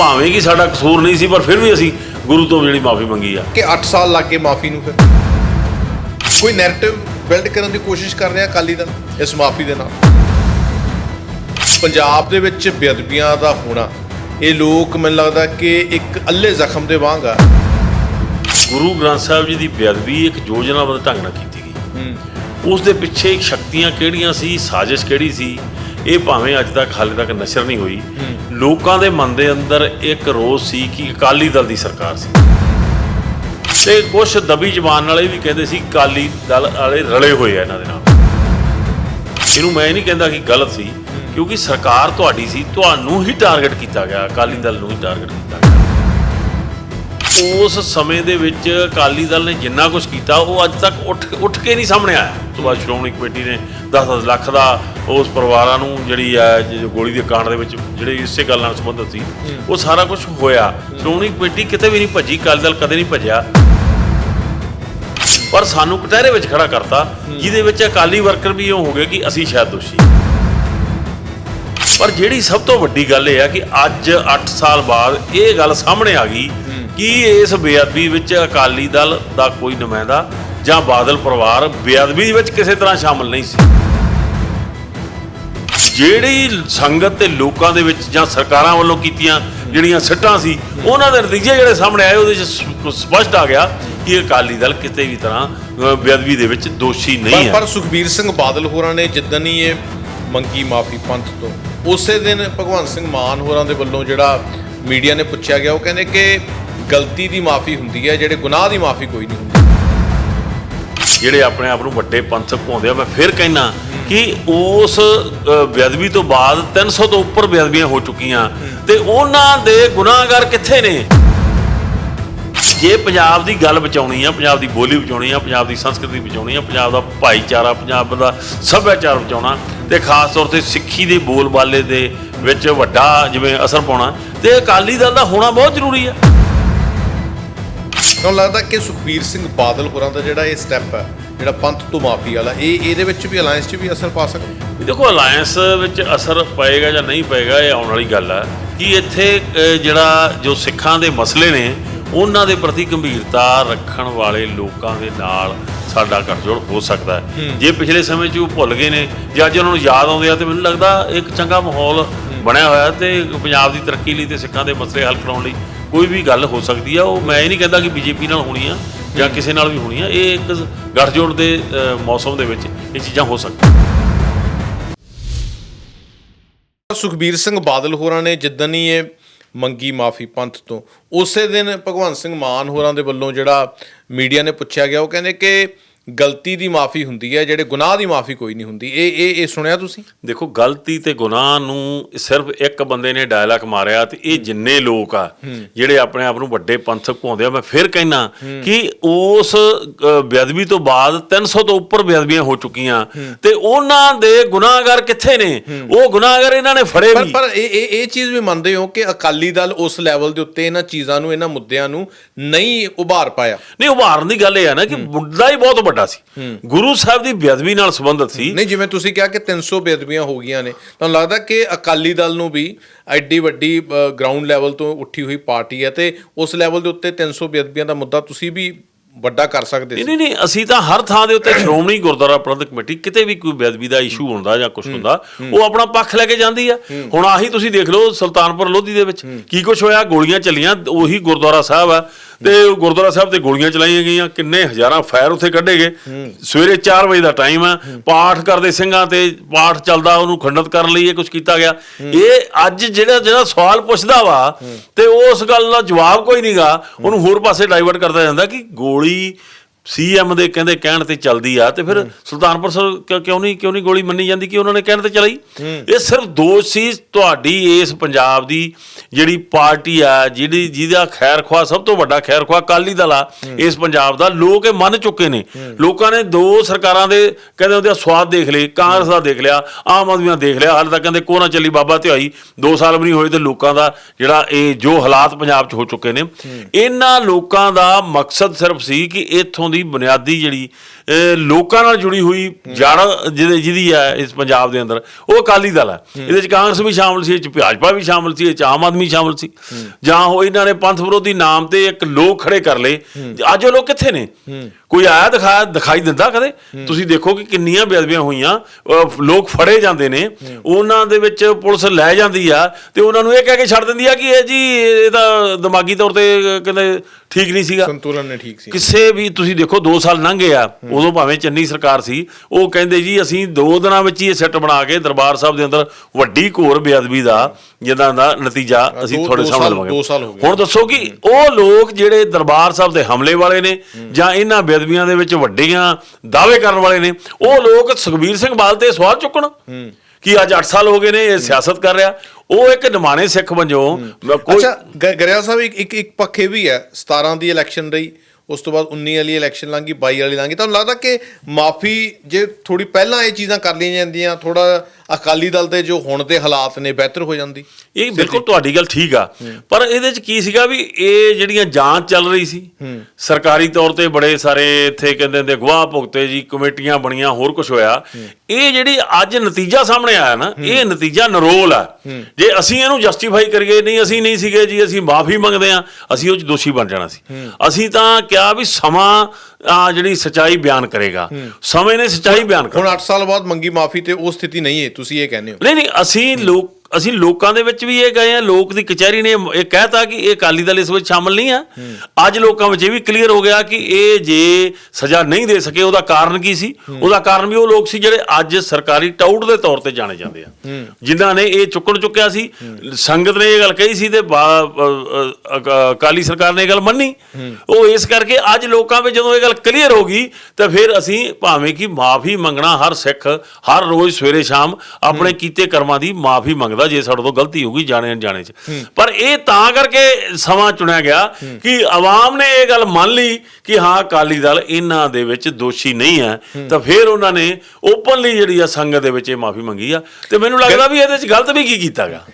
ਭਾਵੇਂ ਕਿ ਸਾਡਾ ਕਸੂਰ ਨਹੀਂ ਸੀ ਪਰ ਫਿਰ ਵੀ ਅਸੀਂ ਗੁਰੂ ਤੋਂ ਜਿਹੜੀ ਮਾਫੀ ਮੰਗੀ ਆ। ਕਿ 8 ਸਾਲ ਲੱਗ ਗਏ ਮਾਫੀ ਨੂੰ ਫਿਰ। ਕੋਈ ਨੈਰੇਟਿਵ ਬਿਲਡ ਕਰਨ ਦੀ ਕੋਸ਼ਿਸ਼ ਕਰ ਰਿਹਾ ਅਕਾਲੀ ਦਲ ਇਸ ਮਾਫੀ ਦੇ ਨਾਲ? ਪੰਜਾਬ ਦੇ ਵਿੱਚ ਬੇਅਦਬੀਆਂ ਦਾ ਹੋਣਾ ਇਹ ਲੋਕ ਮੈਨੂੰ ਲੱਗਦਾ ਕਿ ਇੱਕ ਅੱਲੇ ਜ਼ਖਮ ਦੇ ਵਾਂਗ ਆ। ਗੁਰੂ ਗ੍ਰੰਥ ਸਾਹਿਬ ਜੀ ਦੀ ਬੇਅਦਬੀ ਇੱਕ ਯੋਜਨਾਬੱਧ ਢੰਗ ਨਾਲ ਕੀਤੀ ਗਈ। ਉਸ ਦੇ ਪਿੱਛੇ ਸ਼ਕਤੀਆਂ ਕਿਹੜੀਆਂ ਸੀ ਸਾਜ਼ਿਸ਼ ਕਿਹੜੀ ਸੀ? ਇਹ ਭਾਵੇਂ ਅੱਜ ਤੱਕ ਹਾਲੇ ਤੱਕ ਨਸ਼ਰ ਨਹੀਂ ਹੋਈ ਲੋਕਾਂ ਦੇ ਮਨ ਦੇ ਅੰਦਰ ਇੱਕ ਰੋਸ ਸੀ ਕਿ ਅਕਾਲੀ ਦਲ ਦੀ ਸਰਕਾਰ ਸੀ। ਤੇ ਕੁਝ ਦਬੀ ਜ਼ਬਾਨ ਵਾਲੇ ਵੀ ਕਹਿੰਦੇ ਸੀ ਅਕਾਲੀ ਦਲ ਵਾਲੇ ਰਲੇ ਹੋਏ ਆ ਇਹਨਾਂ ਦੇ ਨਾਲ। ਇਹਨੂੰ ਮੈਂ ਨਹੀਂ ਕਹਿੰਦਾ ਕਿ ਗਲਤ ਸੀ, ਕਿਉਂਕਿ ਸਰਕਾਰ ਤੁਹਾਡੀ ਸੀ, ਤੁਹਾਨੂੰ ਹੀ ਟਾਰਗੇਟ ਕੀਤਾ ਗਿਆ, ਅਕਾਲੀ ਦਲ ਨੂੰ ਹੀ ਟਾਰਗੇਟ ਕੀਤਾ ਗਿਆ। ਉਸ ਸਮੇਂ ਦੇ ਵਿੱਚ ਅਕਾਲੀ ਦਲ ਨੇ ਜਿੰਨਾ ਕੁਝ ਕੀਤਾ, ਉਹ ਅੱਜ ਤੱਕ ਉੱਠ ਉੱਠ ਕੇ ਨਹੀਂ ਸਾਹਮਣੇ ਆਇਆ। ਉਸ ਤੋਂ ਬਾਅਦ ਸ਼੍ਰੋਮਣੀ ਕਮੇਟੀ ਨੇ 10-10 ਲੱਖ ਦਾ ਉਸ ਪਰਿਵਾਰਾਂ ਨੂੰ ਜਿਹੜੀ ਹੈ ਗੋਲੀ ਦੇ ਕਾਂਡ ਦੇ ਵਿੱਚ ਜਿਹੜੇ ਇਸੇ ਗੱਲ ਨਾਲ ਸੰਬੰਧਿਤ ਸੀ, ਉਹ ਸਾਰਾ ਕੁਝ ਹੋਇਆ। ਸ਼੍ਰੋਮਣੀ ਕਮੇਟੀ ਕਿਤੇ ਵੀ ਨਹੀਂ ਭੱਜੀ, ਅਕਾਲੀ ਦਲ ਕਦੇ ਨਹੀਂ ਭੱਜਿਆ। ਪਰ ਸਾਨੂੰ ਕਟਹਿਰੇ ਵਿੱਚ ਖੜਾ ਕਰਤਾ, ਜਿਹਦੇ ਵਿੱਚ ਅਕਾਲੀ ਵਰਕਰ ਵੀ ਉਹ ਹੋ ਗਏ ਕਿ ਅਸੀਂ ਸ਼ਾਇਦ ਦੋਸ਼ੀ। ਪਰ ਜਿਹੜੀ ਸਭ ਤੋਂ ਵੱਡੀ ਗੱਲ ਇਹ ਆ ਕਿ ਅੱਜ 8 ਸਾਲ ਬਾਅਦ ਇਹ ਗੱਲ ਸਾਹਮਣੇ ਆ ਗਈ ਕਿ ਇਸ ਬੇਅਦਬੀ ਵਿੱਚ ਅਕਾਲੀ ਦਲ ਦਾ ਕੋਈ ਨੁਮਾਇੰਦਾ ਜਾਂ ਬਾਦਲ ਪਰਿਵਾਰ ਬੇਅਦਬੀ ਵਿੱਚ ਕਿਸੇ ਤਰ੍ਹਾਂ ਸ਼ਾਮਲ ਨਹੀਂ ਸੀ? ਜਿਹੜੀ ਸੰਗਤ ਤੇ ਲੋਕਾਂ ਦੇ ਵਿੱਚ ਜਾਂ ਸਰਕਾਰਾਂ ਵੱਲੋਂ ਕੀਤੀਆਂ ਜਿਹੜੀਆਂ ਸਿੱਟਾਂ ਸੀ ਉਹਨਾਂ ਦੇ ਨਤੀਜੇ ਜਿਹੜੇ ਸਾਹਮਣੇ ਆਏ ਉਹਦੇ ਵਿੱਚ ਸਪਸ਼ਟ ਆ ਗਿਆ ਕਿ ਅਕਾਲੀ ਦਲ ਕਿਤੇ ਵੀ ਤਰ੍ਹਾਂ ਬੇਅਦਬੀ ਦੇ ਵਿੱਚ ਦੋਸ਼ੀ ਨਹੀਂ ਹੈ। ਪਰ ਸੁਖਬੀਰ ਸਿੰਘ ਬਾਦਲ ਹੋਰਾਂ ਨੇ ਜਿੱਦਣ ਹੀ ਇਹ ਮੰਗੀ ਮਾਫੀ ਪੰਥ ਤੋਂ ਉਸੇ ਦਿਨ ਭਗਵੰਤ ਸਿੰਘ ਮਾਨ ਹੋਰਾਂ ਦੇ ਵੱਲੋਂ ਜਿਹੜਾ ਮੀਡੀਆ ਨੇ ਪੁੱਛਿਆ ਗਿਆ ਉਹ ਕਹਿੰਦੇ ਕਿ ਗਲਤੀ ਦੀ ਮਾਫੀ ਹੁੰਦੀ ਹੈ, ਜਿਹੜੇ ਗੁਨਾਹ ਦੀ ਮਾਫੀ ਕੋਈ ਨਹੀਂ ਹੁੰਦੀ। ਜਿਹੜੇ ਆਪਣੇ ਆਪ ਨੂੰ ਵੱਡੇ ਪੰਥਕ ਪਾਉਂਦੇ ਆ, ਮੈਂ ਫਿਰ ਕਹਿਣਾ ਕਿ ਉਸ ਬੇਅਦਬੀ ਤੋਂ ਬਾਅਦ 300 ਤੋਂ ਉੱਪਰ ਬੇਅਦਬੀਆਂ ਹੋ ਚੁੱਕੀਆਂ ਤੇ ਉਹਨਾਂ ਦੇ ਗੁਨਾਹਗਾਰ ਕਿੱਥੇ ਨੇ? ਜੇ ਪੰਜਾਬ ਦੀ ਗੱਲ ਬਚਾਉਣੀ ਆ, ਪੰਜਾਬ ਦੀ ਬੋਲੀ ਬਚਾਉਣੀ ਆ, ਪੰਜਾਬ ਦੀ ਸੰਸਕ੍ਰਿਤੀ ਬਚਾਉਣੀ ਆ, ਪੰਜਾਬ ਦਾ ਭਾਈਚਾਰਾ, ਪੰਜਾਬ ਦਾ ਸੱਭਿਆਚਾਰ ਬਚਾਉਣਾ ਤੇ ਖਾਸ ਤੌਰ ਤੇ ਸਿੱਖੀ ਦੇ ਬੋਲਬਾਲੇ ਦੇ ਵਿੱਚ ਵੱਡਾ ਜਿਵੇਂ ਅਸਰ ਪਾਉਣਾ ਤੇ ਅਕਾਲੀ ਦਲ ਦਾ ਹੋਣਾ ਬਹੁਤ ਜ਼ਰੂਰੀ ਆ। ਤੁਹਾਨੂੰ ਲੱਗਦਾ ਕਿ ਸੁਖਬੀਰ ਸਿੰਘ ਬਾਦਲ ਹੋਰਾਂ ਦਾ ਜਿਹੜਾ ਇਹ ਸਟੈਪ ਹੈ ਜਿਹੜਾ ਪੰਥ ਤੋਂ ਮਾਫੀ ਵਾਲਾ ਇਹ ਇਹਦੇ ਵਿੱਚ ਵੀ ਅਲਾਈਅੰਸ 'ਚ ਵੀ ਅਸਰ ਪਾ ਸਕਦਾ? ਦੇਖੋ ਅਲਾਈਅੰਸ ਵਿੱਚ ਅਸਰ ਪਏਗਾ ਜਾਂ ਨਹੀਂ ਪਏਗਾ ਇਹ ਆਉਣ ਵਾਲੀ ਗੱਲ ਹੈ ਕਿ ਇੱਥੇ ਜਿਹੜਾ ਜੋ ਸਿੱਖਾਂ ਦੇ ਮਸਲੇ ਨੇ ਉਹਨਾਂ ਦੇ ਪ੍ਰਤੀ ਗੰਭੀਰਤਾ ਰੱਖਣ ਵਾਲੇ ਲੋਕਾਂ ਦੇ ਨਾਲ ਸਾਡਾ ਗੱਠਜੋੜ ਹੋ ਸਕਦਾ ਹੈ। ਜੇ ਪਿਛਲੇ ਸਮੇਂ 'ਚ ਉਹ ਭੁੱਲ ਗਏ ਨੇ ਜਾਂ ਅੱਜ ਉਹਨਾਂ ਨੂੰ ਯਾਦ ਆਉਂਦੇ ਆ ਤੇ ਮੈਨੂੰ ਲੱਗਦਾ ਇੱਕ ਚੰਗਾ ਮਾਹੌਲ ਬਣਿਆ ਹੋਇਆ ਤੇ ਪੰਜਾਬ ਦੀ ਤਰੱਕੀ ਲਈ ਤੇ ਸਿੱਖਾਂ ਦੇ ਮਸਲੇ ਹੱਲ ਕਰਾਉਣ ਲਈ ਕੋਈ ਵੀ ਗੱਲ ਹੋ ਸਕਦੀ ਆ ਉਹ ਮੈਂ ਇਹ ਨਹੀਂ ਕਹਿੰਦਾ ਕਿ ਬੀਜੇਪੀ ਨਾਲ ਹੋਣੀ ਆ ਜਾਂ ਕਿਸੇ ਨਾਲ ਵੀ ਹੋਣੀ ਆ ਇਹ ਇੱਕ ਗੱਠਜੋੜ ਦੇ ਮੌਸਮ ਦੇ ਵਿੱਚ ਇਹ ਚੀਜ਼ਾਂ ਹੋ ਸਕਦੀਆਂ। ਸੁਖਬੀਰ ਸਿੰਘ ਬਾਦਲ ਹੋਰਾਂ ਨੇ ਜਿੱਦਣ ਹੀ ਇਹ ਮੰਗੀ ਮਾਫੀ ਪੰਥ ਤੋਂ ਉਸੇ ਦਿਨ ਭਗਵੰਤ ਸਿੰਘ ਮਾਨ ਹੋਰਾਂ ਦੇ ਵੱਲੋਂ ਜਿਹੜਾ ਮੀਡੀਆ ਨੇ ਪੁੱਛਿਆ ਗਿਆ ਉਹ ਕਹਿੰਦੇ ਕਿ ਗਲਤੀ ਦੀ ਮਾਫੀ ਹੁੰਦੀ ਹੈ ਜਿਹੜੇ ਗੁਨਾਹ ਦੀ ਮਾਫੀ ਕੋਈ ਨਹੀਂ ਹੁੰਦੀ। ਇਹ ਇਹ ਇਹ ਸੁਣਿਆ ਤੁਸੀਂ? ਦੇਖੋ ਗਲਤੀ ਤੇ ਗੁਨਾਹ ਨੂੰ ਸਿਰਫ ਇੱਕ ਬੰਦੇ ਨੇ ਡਾਇਲੌਗ ਮਾਰਿਆ ਤੇ ਇਹ ਜਿੰਨੇ ਲੋਕ ਆ ਜਿਹੜੇ ਆਪਣੇ ਆਪ ਨੂੰ ਵੱਡੇ ਪੰਥਕ ਪਾਉਂਦੇ ਆ ਮੈਂ ਫਿਰ ਕਹਿਣਾ ਕਿ ਉਸ ਬੇਅਦਬੀ ਤੋਂ ਬਾਅਦ 300 ਤੋਂ ਉੱਪਰ ਬੇਅਦਬੀਆਂ ਹੋ ਚੁੱਕੀਆਂ ਤੇ ਉਹਨਾਂ ਦੇ ਗੁਨਾਹਗਾਰ ਕਿੱਥੇ ਨੇ? ਉਹ ਗੁਨਾਹਗਾਰ ਇਹਨਾਂ ਨੇ ਫੜੇ ਵੀ। ਪਰ ਇਹ ਇਹ ਇਹ ਚੀਜ਼ ਵੀ ਮੰਨਦੇ ਹੋ ਕਿ ਅਕਾਲੀ ਦਲ ਉਸ ਲੈਵਲ ਦੇ ਉੱਤੇ ਇਹਨਾਂ ਚੀਜ਼ਾਂ ਨੂੰ ਇਹਨਾਂ ਮੁੱਦਿਆਂ ਨੂੰ ਨਹੀਂ ਉਭਾਰ ਪਾਇਆ। ਨਹੀਂ ਉਭਾਰਨ ਦੀ ਗੱਲ ਇਹ ਆ ਨਾ ਕਿ ਮੁੱਦਾ ਹੀ ਬਹੁਤ ਵੱਡਾ ਸੀ। ਗੁਰੂ ਸਾਹਿਬ ਦੀ ਬੇਅਦਬੀ ਨਾਲ ਸੰਬੰਧਿਤ ਸੀ। ਨਹੀਂ ਜਿਵੇਂ ਤੁਸੀਂ ਕਿਹਾ ਕਿ 300 ਬੇਅਦਬੀਆਂ ਹੋ ਗਈਆਂ ਨੇ ਤੁਹਾਨੂੰ ਲੱਗਦਾ ਕਿ ਅਕਾਲੀ ਦਲ ਨੂੰ ਵੀ ਐਡੀ ਵੱਡੀ ਗਰਾਊਂਡ ਲੈਵਲ ਤੋਂ ਉੱਠੀ ਹੋਈ ਪਾਰਟੀ ਹੈ ਤੇ ਉਸ ਲੈਵਲ ਦੇ ਉੱਤੇ 300 ਬੇਅਦਬੀਆਂ ਦਾ ਮੁੱਦਾ ਤੁਸੀਂ ਵੀ ਵੱਡਾ ਕਰ ਸਕਦੇ ਸੀ? ਨਹੀਂ ਨਹੀਂ ਅਸੀਂ ਤਾਂ ਹਰ ਥਾਂ ਦੇ ਉੱਤੇ ਸ਼੍ਰੋਮਣੀ ਗੁਰਦੁਆਰਾ ਪ੍ਰਬੰਧਕ ਕਮੇਟੀ ਕਿਤੇ ਵੀ ਕੋਈ ਬੇਅਦਬੀ ਦਾ ਇਸ਼ੂ ਹੁੰਦਾ ਜਾਂ ਕੁਝ ਹੁੰਦਾ ਉਹ ਆਪਣਾ ਪੱਖ ਲੈ ਕੇ ਜਾਂਦੀ ਆ। ਹੁਣ ਆਹੀ ਤੁਸੀਂ ਦੇਖ ਲਓ ਸੁਲਤਾਨਪੁਰ ਲੋਧੀ ਦੇ ਵਿੱਚ ਕੀ ਕੁਝ ਹੋਇਆ? ਗੋਲੀਆਂ ਚੱਲੀਆਂ ਉਹੀ ਗੁਰਦੁਆਰਾ ਸਾਹਿਬ ਆ। ਤੇ ਗੁਰਦੁਆਰਾ ਸਾਹਿਬ ਤੇ ਗੋਲੀਆਂ ਚਲਾਈਆਂ ਗਈਆਂ ਕਿੰਨੇ ਹਜ਼ਾਰਾਂ ਫਾਇਰ ਉੱਥੇ ਕੱਢੇ ਗਏ। ਸਵੇਰੇ 4 ਵਜੇ ਦਾ ਟਾਈਮ ਆ ਪਾਠ ਕਰਦੇ ਸਿੰਘਾਂ ਤੇ ਪਾਠ ਚੱਲਦਾ ਉਹਨੂੰ ਖੰਡਿਤ ਕਰਨ ਲਈ ਇਹ ਕੁਝ ਕੀਤਾ ਗਿਆ। ਇਹ ਅੱਜ ਜਿਹੜਾ ਜਿਹੜਾ ਸਵਾਲ ਪੁੱਛਦਾ ਵਾ ਤੇ ਉਸ ਗੱਲ ਦਾ ਜਵਾਬ ਕੋਈ ਨਹੀਂਗਾ ਉਹਨੂੰ ਹੋਰ ਪਾਸੇ ਡਾਈਵਰਟ ਕਰਦਾ ਜਾਂਦਾ ਕਿ ਗੋਲੀ ਸੀਐਮ ਦੇ ਕਹਿੰਦੇ ਕਹਿਣ ਤੇ ਚੱਲਦੀ ਆ ਤੇ ਫਿਰ ਸੁਲਤਾਨਪੁਰ ਸਾਹਿਬ ਕਿਉਂ- ਨਹੀਂ ਕਿਉਂ ਨਹੀਂ ਗੋਲੀ ਮੰਨੀ ਜਾਂਦੀ? ਕਿ ਉਹਨਾਂ ਨੇ ਕਹਿਣ ਤੇ ਚਲਾਈ? ਇਹ ਸਿਰਫ ਦੋਸ਼ ਸੀ ਤੁਹਾਡੀ ਇਸ ਪੰਜਾਬ ਦੀ ਜਿਹੜੀ ਪਾਰਟੀ ਆ ਜਿਹੜੀ ਜਿਹਦਾ ਖੈਰ ਖਵਾ ਸਭ ਤੋਂ ਵੱਡਾ ਖੈਰ ਖਵਾ ਅਕਾਲੀ ਦਲ ਆ ਇਸ ਪੰਜਾਬ ਦਾ ਲੋਕ ਇਹ ਮੰਨ ਚੁੱਕੇ ਨੇ। ਲੋਕਾਂ ਨੇ ਦੋ ਸਰਕਾਰਾਂ ਦੇ ਕਹਿੰਦੇ ਉਹਦੇ ਸਵਾਦ ਦੇਖ ਲਏ ਕਾਂਗਰਸ ਦਾ ਦੇਖ ਲਿਆ ਆਮ ਆਦਮੀ ਦਾ ਦੇਖ ਲਿਆ ਹਾਲੇ ਤੱਕ ਕਹਿੰਦੇ ਕੋਨਾ ਚੱਲੀ ਬਾਬਾ ਧਿਆਈ 2 ਸਾਲ ਵੀ ਨਹੀਂ ਹੋਏ ਤੇ ਲੋਕਾਂ ਦਾ ਜਿਹੜਾ ਇਹ ਜੋ ਹਾਲਾਤ ਪੰਜਾਬ 'ਚ ਹੋ ਚੁੱਕੇ ਨੇ। ਇਹਨਾਂ ਲੋਕਾਂ ਦਾ ਮਕਸਦ ਸਿਰਫ ਸੀ ਕਿ ਇੱਥੋਂ ਦੀ ਬੁਨਿਆਦੀ ਜਿਹੜੀ ਲੋਕਾਂ ਨਾਲ ਜੁੜੀ ਹੋਈ ਜੜ ਜਿਹਦੇ ਜਿਹਦੀ ਹੈ ਇਸ ਪੰਜਾਬ ਦੇ ਅੰਦਰ ਉਹ ਅਕਾਲੀ ਦਲ ਹੈ। ਇਹਦੇ ਚ ਕਾਂਗਰਸ ਵੀ ਸ਼ਾਮਲ ਸੀ ਇਹ ਚ ਭਾਜਪਾ ਵੀ ਸ਼ਾਮਲ ਸੀ ਇਹ ਚ ਆਮ ਆਦਮੀ ਸ਼ਾਮਲ ਸੀ। ਜਾਂ ਉਹ ਇਹਨਾਂ ਨੇ ਪੰਥ ਵਿਰੋਧੀ ਨਾਮ ਤੇ ਇੱਕ ਲੋਕ ਖੜੇ ਕਰ ਲਏ। ਅੱਜ ਉਹ ਲੋਕ ਕਿੱਥੇ ਨੇ? ਕੋਈ ਆਇਆ ਦਿਖਾਇਆ ਦਿਖਾਈ ਦਿੰਦਾ ਕਦੇ? ਤੁਸੀਂ ਦੇਖੋ ਕਿ ਕਿੰਨੀਆਂ ਬੇਅਦਬੀਆਂ ਹੋਈਆਂ ਲੋਕ ਫੜੇ ਜਾਂਦੇ ਨੇ। ਉਹਨਾਂ ਦੇ ਵਿੱਚ ਪੁਲਿਸ ਲੈ ਜਾਂਦੀ ਆ ਤੇ ਉਹਨਾਂ ਨੂੰ ਇਹ ਕਹਿ ਕੇ ਛੱਡ ਦਿੰਦੀ ਆ ਕਿ ਇਹ ਜੀ ਇਹ ਤਾਂ ਦਿਮਾਗੀ ਤੌਰ ਤੇ ਕਹਿੰਦੇ ਠੀਕ ਨਹੀਂ ਸੀਗਾ। ਸੰਤੁਲਨ ਨੇ ਠੀਕ ਸੀ ਕਿਸੇ ਵੀ ਤੁਸੀਂ ਦੇਖੋ 2 ਸਾਲ ਲੰਘੇ ਆ ਉਦੋਂ ਭਾਵੇਂ ਚੰਨੀ ਸਰਕਾਰ ਸੀ ਉਹ ਕਹਿੰਦੇ ਜੀ ਅਸੀਂ 2 ਦਿਨਾਂ ਵਿੱਚ ਹੀ ਇਹ ਸੈੱਟ ਬਣਾ ਕੇ ਦਰਬਾਰ ਸਾਹਿਬ ਦੇ ਅੰਦਰ ਵੱਡੀ ਘੋਰ ਬੇਅਦਬੀ ਦਾ ਜਿਹਦਾ ਦਾ ਨਤੀਜਾ ਅਸੀਂ ਦੋ- ਤੁਹਾਡੇ ਦੋ ਸਾਹਮਣੇ ਲਵਾਂਗੇ। ਦੋ। ਹੁਣ ਦੱਸੋ ਕਿ ਉਹ ਲੋਕ ਜਿਹੜੇ ਦਰਬਾਰ ਸਾਹਿਬ ਦੇ ਹਮਲੇ ਵਾਲੇ ਨੇ ਜਾਂ ਇਹਨਾਂ ਬੇਅਦਬੀਆਂ ਦੇ ਵਿੱਚ ਵੱਡੀਆਂ ਦਾਅਵੇ ਕਰਨ ਵਾਲੇ ਨੇ ਉਹ ਲੋਕ ਸੁਖਬੀਰ ਸਿੰਘ ਬਾਦਲ ਤੇ ਸਵਾਲ ਚੁੱਕਣ। ਕਿ ਅੱਜ 8 ਸਾਲ ਹੋ ਗਏ ਨੇ ਇਹ ਸਿਆਸਤ ਕਰ ਰਿਹਾ। ਉਹ ਇੱਕ ਨਿਮਾਣੇ ਸਿੱਖ ਵਜੋਂ ਕੋਈ ਅੱਛਾ ਗ- ਗਰੇਵਾਲ ਸਾਹਿਬ ਇੱਕ ਇੱਕ ਪੱਖੇ ਵੀ ਹੈ 17 ਦੀ ਇਲੈਕਸ਼ਨ ਰਹੀ। ਉਸ ਤੋਂ ਬਾਅਦ 19 ਵਾਲੀ ਇਲੈਕਸ਼ਨ ਲੰਘੀ 22 ਵਾਲੀ ਲੰਘੀ। ਤੁਹਾਨੂੰ ਲੱਗਦਾ ਕਿ ਮਾਫੀ, ਜੇ ਥੋੜੀ ਪਹਿਲਾਂ ਇਹ ਚੀਜ਼ਾਂ ਕਰ ਲਈਆਂ ਜਾਂਦੀਆਂ ਥੋੜਾ ਅਕਾਲੀ ਦਲ ਦੇ ਜੋ ਹੁਣ ਦੇ ਹਾਲਾਤ ਨੇ ਬਿਹਤਰ ਹੋ ਜਾਂਦੀ। ਇਹ ਬਿਲਕੁਲ ਤੁਹਾਡੀ ਗੱਲ ਠੀਕ ਆ। ਪਰ ਇਹਦੇ ਚ ਕੀ ਸੀਗਾ ਵੀ ਇਹ ਜਿਹੜੀਆਂ ਜਾਂਚ ਚੱਲ ਰਹੀ ਸੀ ਸਰਕਾਰੀ ਤੌਰ ਤੇ ਬੜੇ ਸਾਰੇ ਇੱਥੇ ਕਹਿੰਦੇ ਹੁੰਦੇ ਗਵਾਹ ਭੁਗਤੇ ਜੀ ਕਮੇਟੀਆਂ ਬਣੀਆਂ ਹੋਰ ਕੁਝ ਹੋਇਆ। ਇਹ ਜਿਹੜੀ ਅੱਜ ਨਤੀਜਾ ਸਾਹਮਣੇ ਆਇਆ ਨਾ ਇਹ ਨਤੀਜਾ ਨਰੋਲ ਆ। ਜੇ ਅਸੀਂ ਇਹਨੂੰ ਜਸਟੀਫਾਈ ਕਰੀਏ ਨਹੀਂ ਅਸੀਂ ਨਹੀਂ ਸੀਗੇ ਜੀ ਅਸੀਂ ਮਾਫੀ ਮੰਗਦੇ ਆ ਅਸੀਂ ਉਹ ਚ ਦੋਸ਼ੀ ਬਣ ਜਾਣਾ ਸੀ। ਅਸੀਂ ਤਾਂ ਕਿਹਾ ਵੀ ਸਮਾਂ ਆ ਜਿਹੜੀ ਸਚਾਈ ਬਿਆਨ ਕਰੇਗਾ। ਸਮੇਂ ਨੇ ਸਚਾਈ ਬਿਆਨ ਕਰ ਹੁਣ 8 ਸਾਲ ਬਾਅਦ ਮੰਗੀ ਮਾਫੀ ਤੇ ਉਹ ਸਥਿਤੀ ਨਹੀਂ ਹੈ ਤੁਸੀਂ ਇਹ ਕਹਿੰਦੇ ਹੋ। ਨਹੀਂ ਨਹੀਂ ਅਸੀਂ ਲੋਕ ਅਸੀਂ ਲੋਕਾਂ ਦੇ ਵਿੱਚ ਵੀ ਇਹ ਗਏ ਆ ਲੋਕ ਦੀ ਕਚਹਿਰੀ ਨੇ ਇਹ ਕਹਿਤਾ ਕਿ ਇਹ ਅਕਾਲੀ ਦਲ ਇਸ ਵਿੱਚ ਸ਼ਾਮਲ ਨਹੀਂ ਆ। ਅੱਜ ਲੋਕਾਂ ਵਿੱਚ ਇਹ ਵੀ ਕਲੀਅਰ ਹੋ ਗਿਆ ਕਿ ਇਹ ਜੇ ਸਜ਼ਾ ਨਹੀਂ ਦੇ ਸਕੇ ਉਹਦਾ ਕਾਰਨ ਕੀ ਸੀ? ਉਹਦਾ ਕਾਰਨ ਵੀ ਉਹ ਲੋਕ ਸੀ ਜਿਹੜੇ ਅੱਜ ਸਰਕਾਰੀ ਟਾਊਟ ਦੇ ਤੌਰ ਤੇ ਜਾਣੇ ਜਾਂਦੇ ਆ। ਜਿਨ੍ਹਾਂ ਨੇ ਇਹ ਚੁੱਕਣ ਚੁੱਕਿਆ ਸੀ। ਸੰਗਤ ਨੇ ਇਹ ਗੱਲ ਕਹੀ ਸੀ ਤੇ ਅਕਾਲੀ ਸਰਕਾਰ ਨੇ ਇਹ ਗੱਲ ਮੰਨੀ। ਉਹ ਇਸ ਕਰਕੇ ਅੱਜ ਲੋਕਾਂ ਵਿੱਚ ਜਦੋਂ ਇਹ ਗੱਲ ਕਲੀਅਰ ਹੋ ਗਈ ਤਾਂ ਫਿਰ ਅਸੀਂ ਭਾਵੇਂ ਕਿ ਮਾਫੀ ਮੰਗਣਾ ਹਰ ਸਿੱਖ ਹਰ ਰੋਜ਼ ਸਵੇਰੇ ਸ਼ਾਮ ਆਪਣੇ ਕੀਤੇ ਕਰਮਾਂ ਦੀ ਮਾਫੀ ਮੰਗਦਾ ਜੇ ਸਾਡੇ ਤੋਂ ਗਲਤੀ ਹੋ ਗਈ ਜਾਣੇ ਅਣਜਾਣੇ ਚ ਪਰ ਇਹ ਤਾਂ ਕਰਕੇ ਸਮਾਂ ਚੁਣਿਆ ਗਿਆ ਕਿ ਆਵਾਮ ਨੇ ਇਹ ਗੱਲ ਮੰਨ ਲਈ ਕਿ ਹਾਂ ਅਕਾਲੀ ਦਲ ਇਹਨਾਂ ਦੇ ਵਿੱਚ ਦੋਸ਼ੀ ਨਹੀਂ ਹੈ। ਤਾਂ ਫਿਰ ਉਹਨਾਂ ਨੇ ਓਪਨਲੀ ਜਿਹੜੀ ਆ ਸੰਗਤ ਦੇ ਵਿੱਚ ਇਹ ਮਾਫੀ ਮੰਗੀ ਆ। ਤੇ ਮੈਨੂੰ ਲੱਗਦਾ ਵੀ ਇਹਦੇ ਚ ਗਲਤ ਵੀ ਕੀ ਕੀਤਾਗਾ